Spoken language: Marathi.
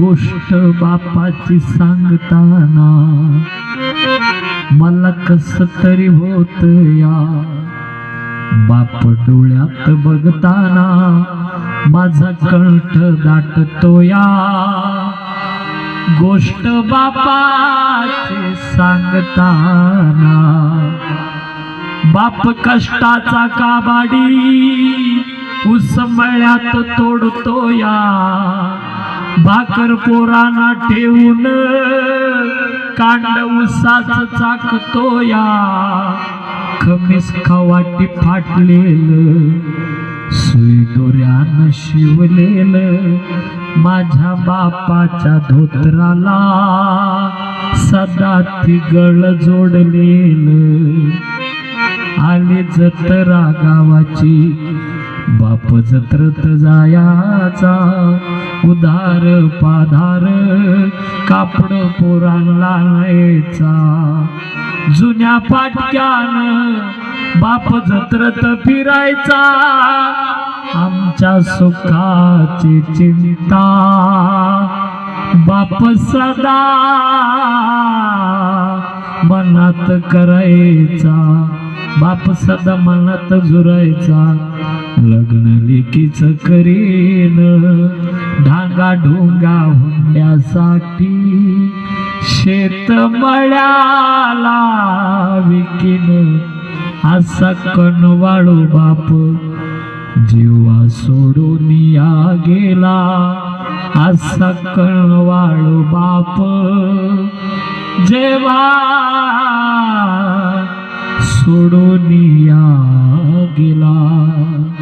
गोष्ट बापाची सांगताना मला कस तरी होत या? बाप डोळ्यात बघताना माझा कंठ दाटतो या. गोष्ट बापाची सांगताना बाप कष्टाचा काबाडी उसमळ्यात तोडतो या. भाकर पोराना ठेवून कांड उसाच चाकतो या खमीस खवाटी फाटलेलं सुई दोऱ्यानं शिवलेलं माझ्या बापाच्या धोत्राला सदा ती गळ जोडलेलं. आले जत्रा गावाची बाप जत्रत जायाचा उदार पाधार कापड पोरांना न्यायचा जुन्या पाटक्यान बाप जत्रत फिरायचा आमच्या सुखाची चिंता. बाप सदा मनात करायचा. बाप सदा मनात जुरायचा. लग्न लेकीच करीन. ढांगा ढोंगा होण्यासाठी शेत मळ्याला विकीन. असा कणवाळू बाप जीवा सोडून या गेला. असा कणवाळू बाप જેવા સોડોની આગેલા